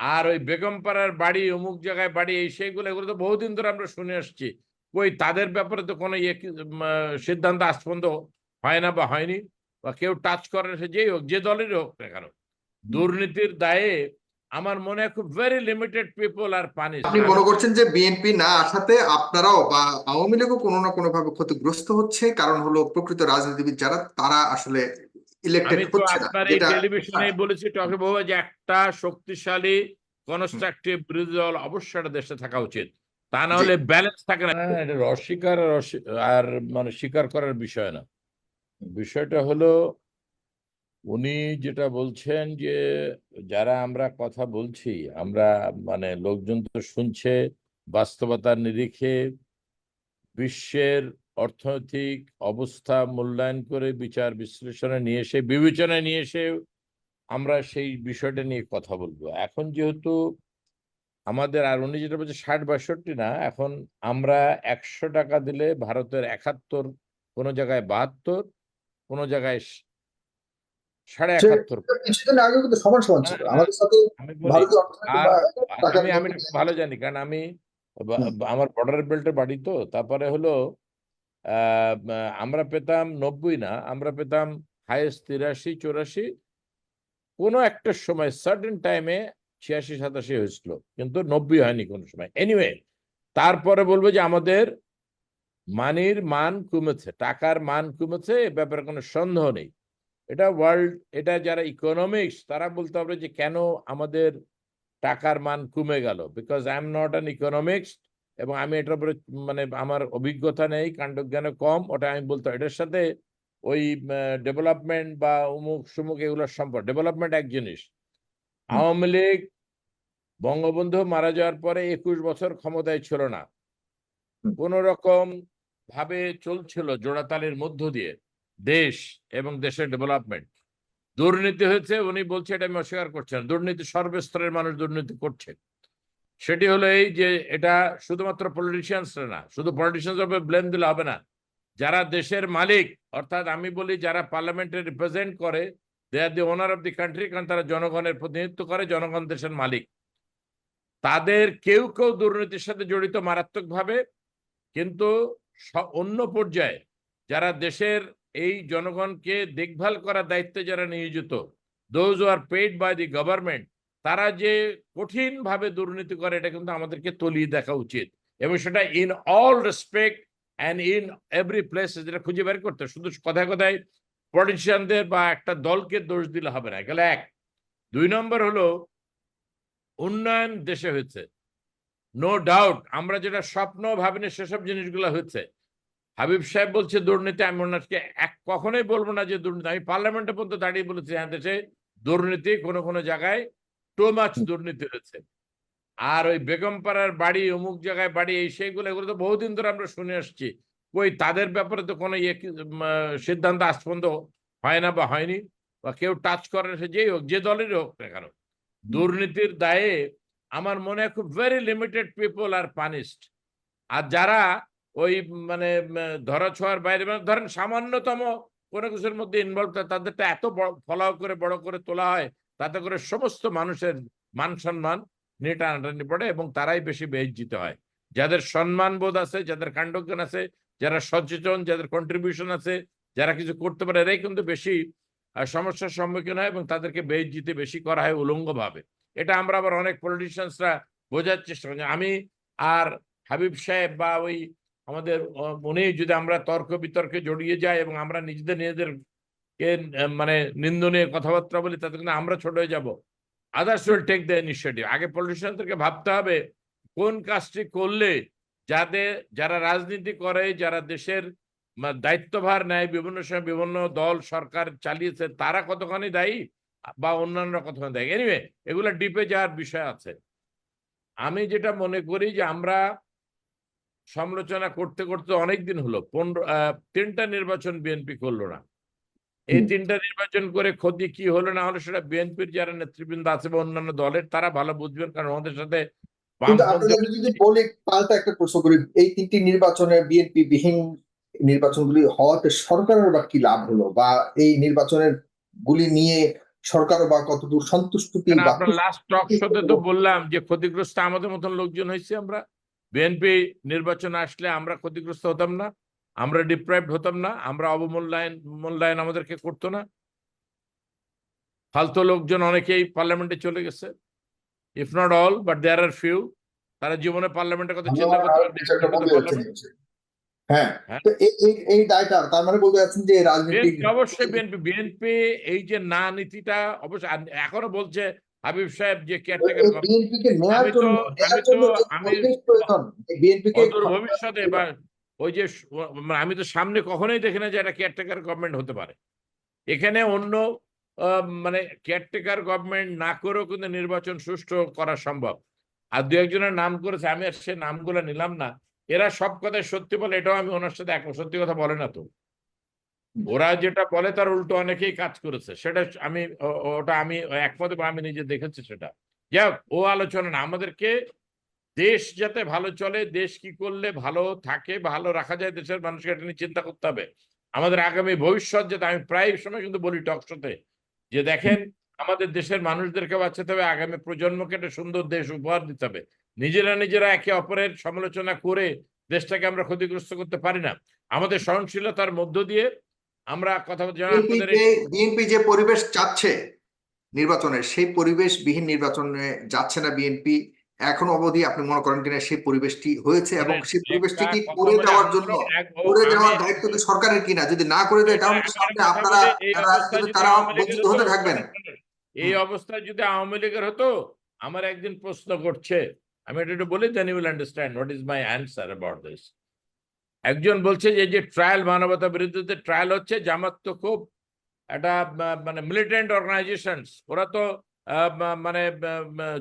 আর ওই বেগমপাড়ার বাড়ি অমুক জায়গায় বাড়ি এই সেইগুলো এগুলো তো বহুদিন ধরে আমরা শুনে আসছি। ওই তাদের ব্যাপারে তো কোনো ইয়ে সিদ্ধান্ত আজ পর্যন্ত হয় না বা হয়নি বা কেউ টাচ করে না সে যেই হোক যে দলেরই হোক না কেন। দুর্নীতির দায়ে আমার মনে হয় খুব ভেরি লিমিটেড পিপল আর পানি আপনি মনে করছেন যে বিএনপি না আসাতে আপনারাও বা আওয়ামী লীগও কোনো না কোনো ভাবে ক্ষতিগ্রস্ত হচ্ছে? কারণ হলো প্রকৃত রাজনীতিবিদ যারা তারা আসলে ইলেক্টেড হচ্ছে না যেটা টেলিভিশনে বলেছি টকে বহু যে একটা শক্তিশালী কনস্ট্রাকটিভ বিরোধী দল অবশ্যই একটা দেশে থাকা উচিত। তা না হলে ব্যালেন্স থাকে না। না, এটা অস্বীকার আর মানে স্বীকার করার বিষয় না। বিষয়টা হলো উনি যেটা বলছেন যে যারা আমরা কথা বলছি আমরা মানে লোকজন তো শুনছে বাস্তবতার নিরিখে বিশ্বের অর্থনৈতিক অবস্থা মূল্যায়ন করে বিচার বিশ্লেষণে নিয়ে এসে বিবেচনায় নিয়ে এসে আমরা সেই বিষয়টা নিয়ে কথা বলব। এখন যেহেতু আমাদের আর উনি যেটা বলছে ষাট বাষট্টি না এখন আমরা একশো টাকা দিলে ভারতের একাত্তর কোনো জায়গায় বাহাত্তর কোনো জায়গায় সাড়ে একাত্তর। কিছুদিন আগে কিন্তু সমান সমান ছিল। হ্যাঁ, আমাদের সাথে আমি আমি ভালো জানি কারণ আমি আমার বর্ডার বেল্টের বাড়ি তো তারপরে হলো আমরা পেতাম নব্বই না, আমরা পেতাম হায়েস্ট তিরাশি, চৌরাশি। কোনো একটা সময় সার্টেন টাইমে ছিয়াশি, সাতাশি হয়েছিল, কিন্তু নব্বই হয়নি কোনো সময়। এনিওয়ে তারপরে বলব যে আমাদের মানির মান কমেছে, টাকার মান কমেছে, এ ব্যাপারে কোনো সন্দেহ নেই। এটা ওয়ার্ল্ড এটা যারা ইকোনমিক্স তারা বলতে হবে যে কেন আমাদের টাকার মান কমে গেল? Because I am not an economics এবং আমি এটার উপরে মানে আমার অভিজ্ঞতা নেই কাণ্ডজ্ঞানে কম ওটা আমি বলতে এটার সাথে ওই ডেভেলপমেন্ট বা উমুক সুমুক এগুলোর সম্পর্ক। ডেভেলপমেন্ট এক জিনিস। আওয়ামী লীগ বঙ্গবন্ধু মারা যাওয়ার পরে একুশ বছর ক্ষমতায় ছিল না। কোন রকম ভাবে চলছিল জোড়াতালির মধ্য দিয়ে দেশ এবং দেশের ডেভেলপমেন্ট দুর্নীতি হয়েছে উনি বলছে এটা আমি অস্বীকার করছেন দুর্নীতি সর্বস্তরের মানুষ দুর্নীতি করছে। সেটি হলো এই যে এটা শুধুমাত্র পলিটিশিয়ানসরা না, শুধু পলিটিশিয়ানস উপরে ব্লেম দিলে হবে না। যারা দেশের মালিক, অর্থাৎ আমি বলি যারা পার্লামেন্টে রিপ্রেজেন্ট করে দে আর দি ওনার অফ দি কান্ট্রি কারণ তারা জনগণের প্রতিনিধিত্ব করে, জনগণ দেশের মালিক। তাদের কেউ কেউ দুর্নীতির সাথে জড়িত মারাত্মকভাবে, কিন্তু অন্য পর্যায়ে যারা দেশের এই জনগণকে দেখভাল করার দায়িত্বে যারা নিয়োজিত those are paid by the government তারা যে কঠিনভাবে দুর্নীতি করে, এটা কিন্তু আমাদেরকে তলিয়ে দেখা উচিত। এবং সেটা in all respect and in every place যেটা খুঁজে বের করতে শুধু কথায় কথায় পলিটিশিয়ানদের বা একটা দলকে দোষ দিলে হবে না। গেলে এক। দুই নম্বর হলো, উন্নয়ন দেশে হয়েছে। নো ডাউট আমরা যেটা স্বপ্ন ভাবিনি, সেসব জিনিসগুলো হচ্ছে হাবিব সাহেব বলছে, দুর্নীতি আমি ওনাকে এক কখনোই বলব না যে দুর্নীতি আমি পার্লামেন্টে পর্যন্ত দাঁড়িয়ে বলেছি হ্যাঁ দেশে দুর্নীতি কোনো কোনো জায়গায় টু মাছ দুর্নীতি হয়েছে আর ওই বেগমপাড়ার বাড়ি অমুক জায়গায় বাড়ি এই সেইগুলো এগুলো তো বহুদিন ধরে আমরা শুনে আসছি। কই তাদের ব্যাপারে তো কোনো ইয়ে সিদ্ধান্ত আজ পর্যন্ত হয় না বা হয়নি বা কেউ টাচ করে সে যেই হোক যে দলেরই হোক না কেন। দুর্নীতির দায়ে আমার মনে হয় খুব very limited people are punished আর যারা ওই মানে ধরা ছোঁয়ার বাইরে মানে ধরেন সামান্যতম কোনো কিছুর মধ্যে ইনভলভ তাদেরটা এত বড় ফলাও করে বড় করে তোলা হয় তাতে করে সমস্ত মানুষের মান সম্মান নিয়ে টানাটানি পড়ে এবং তারাই বেশি বেজ্জিত হয়। যাদের সম্মান বোধ আছে, যাদের কাণ্ডজ্ঞান আছে, যারা সচেতন, যাদের কন্ট্রিবিউশন আছে, যারা কিছু করতে পারে, এরাই কিন্তু বেশি সমস্যার সম্মুখীন হয় এবং তাদেরকে বেজ্জিতে বেশি করা হয় উলঙ্গভাবে। এটা আমরা আবার অনেক পলিটিশিয়ানসরা বোঝার চেষ্টা করি। আমি আর হাবিব সাহেব বা ওই আমাদের উনি যদি আমরা তর্ক বিতর্কে জড়িয়ে যাই এবং আমরা নিজেদের নিজেদের মানে নিন্দনীয় কথাবার্তা বলি তাতে কিন্তু আমরা ছোট হয়ে যাব। Others will take the initiative আগে পলিটিশিয়ানদেরকে ভাবতে হবে কোন কাজটি করলে যাদের যারা রাজনীতি করে, যারা দেশের দায়িত্বভার নেয়, বিভিন্ন সময় বিভিন্ন দল, সরকার চালিয়েছে, তারা কতখানি দায়ী বা অন্যান্যরা কতখানি দায়ী? এনিওয়ে এগুলো ডিপে যাওয়ার বিষয় আছে। আমি যেটা মনে করি যে আমরা সমালোচনা করতে করতে অনেক দিন হলো, পনেরো তিনটা নির্বাচন বিএনপি করল না। এই। তিনটা নির্বাচন করে ক্ষতি কি হলো না হলো সেটা বিএনপির যারা নেতৃবৃন্দ আছে বা অন্যান্য দলের তারা ভালো বুঝবেন কারণ আমাদের সাথে যদি বলি পাল্টা একটা প্রশ্ন করি এই তিনটি নির্বাচনে বিএনপি বিহীন নির্বাচনগুলি হওয়াতে সরকারের বা কি লাভ হলো? বা এই নির্বাচনের গুলি নিয়ে সরকারও বা কতদূর সন্তুষ্টি লাস্ট টক শোতে তো বললাম যে ক্ষতিগ্রস্ত আমাদের মতন লোকজন হয়েছে আমরা। বিএনপি নির্বাচন আসলে আমরা ক্ষতিগ্রস্ত হতাম না। আমরা ডিপ্রাইভড হতাম না আমরা অবমূল্যায়ন মূল্যায়ন আমাদেরকে করতো না। ফালতু লোকজন অনেকেই পার্লামেন্টে চলে গেছে। If not all but there are few তারা জীবনে পার্লামেন্টের কথা চিন্তা করতে হ্যাঁ হ্যাঁ। তো এই এই- এই দায়টা তার মানে বলতে যাচ্ছেন যে রাজনীতিক অবশ্যই বিএনপি বিএনপি এই যে না নীতিটা অবশ্যই এখনও বলছে হাবিব সাহেব যে কেয়ারটেকার বিএনপি কে নেয়ার জন্য আমি তো- আমি- পরিবেশ প্রয়োজন বিএনপি কে অদূর ভবিষ্যতে বা ওই যে মানে আমি তো সামনে কখনোই দেখি না যে একটা কেয়ারটেকার গভর্নমেন্ট হতে পারে। এখানে অন্য মানে কেয়ারটেকার গভর্নমেন্ট না করেও কিন্তু নির্বাচন সুষ্ঠু করা সম্ভব। আর দু একজনের নাম করেছে আমি আর সে নামগুলো নিলাম না। এরা সব কথাই সত্যি বলে এটাও আমি ওনার সাথে একমত সত্যি কথা বলে না তো। ওরা যেটা বলে তার উল্টো অনেকেই কাজ করেছে। সেটা আমি ওটা আমি একমত আমি নিজে দেখেছি সেটা। যাই হোক, ও আলোচনা না। আমাদেরকে দেশ যাতে ভালো চলে দেশ কি করলে ভালো থাকে ভালো রাখা যায় দেশের মানুষকে এটা নিয়ে চিন্তা করতে হবে। আমাদের আগামী ভবিষ্যৎ যাতে আমি প্রায় সময় কিন্তু বলি টকশোতে যে দেখেন আমাদের দেশের মানুষদেরকে বাঁচাতে হবে আগামী প্রজন্মকে একটা সুন্দর দেশ উপহার দিতে হবে। নিজেরা নিজেরা একে অপরের সমালোচনা করে দেশটাকে আমরা ক্ষতিগ্রস্ত করতে পারি না। আমাদের সহনশীলতার মধ্য দিয়ে আমরা কথা বলতে বিএনপি যে বিএনপি যে পরিবেশ চাচ্ছে নির্বাচনের সেই পরিবেশবিহীন নির্বাচনে যাচ্ছে না বিএনপি। এখন অবধি আপনি মনে করেন কিনা সেই পরিবেশটি হয়েছে এবং সেই পরিবেশটি কি করে দেওয়ার জন্য করে দেওয়ার দায়িত্ব কি সরকারের কিনা? যদি না করে দেয় তাহলে সামনে আপনারা তারা বঞ্চিত হতে থাকবেন। এই অবস্থায় যদি আওয়ামী লীগের হতো আমার একদিন প্রশ্ন করছে আমি এটা একটু বলি then you will understand what is my answer about this একজন বলছে যে যে ট্রায়াল মানবতা বিরুদ্ধে ট্রায়াল হচ্ছে জামাত তো খুব একটা মানে মিলিটেন্ট অর্গানাইজেশন ওরা তো মানে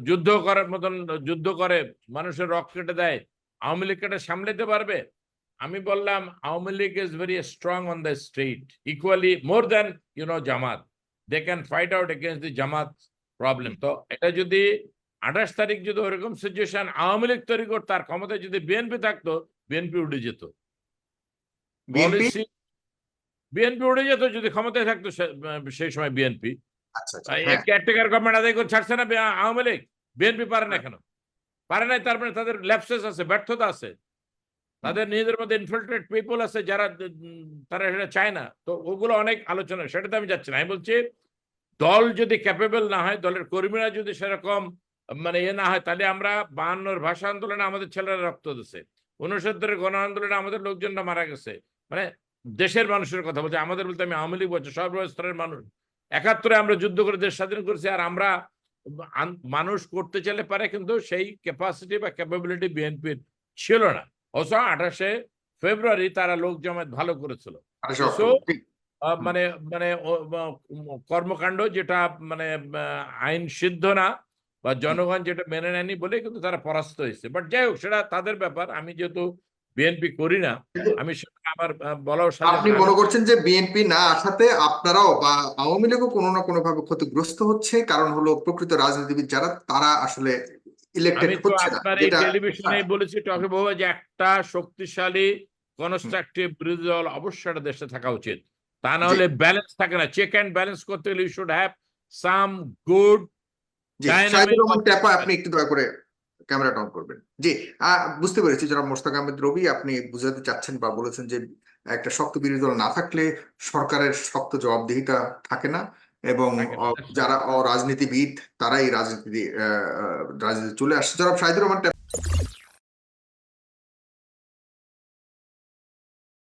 যুদ্ধ করার মতন যুদ্ধ করে মানুষের রক্ত কেটে দেয় আওয়ামী লীগ এটা সামলাতে পারবে? আমি বললাম Awami League is very strong on the street equally more than you know Jamaat. They can fight out against the Jamaat problem তো এটা যদি আঠাশ তারিখ যদি ওরকম সিচুয়েশন আওয়ামী লীগ তৈরি করতো আর ক্ষমতায় যদি বিএনপি থাকতো বিএনপি উঠে যেত। বিএনপি বিএনপি উঠে যেত যদি ক্ষমতায় থাকতো সেই সময় বিএনপি কেয়ারটেকার গভর্নমেন্ট আদায় করে ছাড়ছে না আওয়ামী লীগ বিএনপি পারে না কেন পারে নাই তার মানে তাদের ল্যাপসেস আছে ব্যর্থতা আছে। তাদের নিজেদের মধ্যে ইনফিল্ট্রেট পিপল আছে যারা উম, তারা সেটা চায় না। তো ওগুলো অনেক আলোচনা সেটাতে আমি যাচ্ছি না। আমি বলছি দল যদি ক্যাপেবল না হয় দলের কর্মীরা যদি সেরকম মানে ইয়ে না হয় তাহলে আমরা বাহান্নর ভাষা আন্দোলনে আমাদের ছেলেরা রক্ত দিচ্ছে উনসত্তরের গণ আন্দোলনে আমাদের লোকজনরা মারা গেছে। মানে দেশের মানুষের কথা বলছে আমাদের বলতে আমি আওয়ামী লীগ বলছি সর্বস্তরের মানুষ। একাত্তরে আমরা যুদ্ধ করে দেশ স্বাধীন করেছি আর আমরা মানুষ করতে চাইলে পারে কিন্তু সেই ক্যাপাসিটি বা ক্যাপাবিলিটি বিএনপির ছিল না। অবশ্য আঠাশে ফেব্রুয়ারি তারা লোক জমায়েত ভালো করেছিল। মানে মানে কর্মকাণ্ড যেটা মানে আইন সিদ্ধ না বা জনগণ যেটা মেনে নেয়নি বলে কিন্তু তারা পরাস্ত হয়েছে। বাট যাই হোক সেটা তাদের ব্যাপার। আমি যেহেতু বিএনপি করি না আমি সেটা আমার বলাও আপনি মনে করছেন যে বিএনপি না আসাতে আপনারাও বা আওয়ামী লীগও কোনো না কোনো ভাবে ক্ষতিগ্রস্ত হচ্ছে? কারণ হলো প্রকৃত রাজনীতিবিদ যারা তারা আসলে ইলেক্টেড হচ্ছে না। টেলিভিশনে বলেছি টকে বাবু যে একটা শক্তিশালী কনস্ট্রাকটিভ বিরোধী দল অবশ্যই একটা দেশে থাকা উচিত। তা না হলে ব্যালেন্স থাকে না। চেক অ্যান্ড ব্যালেন্স করতে গেলে you should have some good. আপনি একটু দয়া করে ক্যামেরাটা অন করবেন। জি বুঝতে পেরেছি যারা মোস্তাক আহমেদ রবি আপনি বুঝাতে চাচ্ছেন বা বলেছেন যে একটা শক্ত বিরোধী দল না থাকলে সরকারের শক্ত জবাবদিহিতা থাকে না এবং যারা অরাজনীতিবিদ তারাই রাজনীতি রাজনীতি চলে আসছে। যারা সাহিদুর রহমান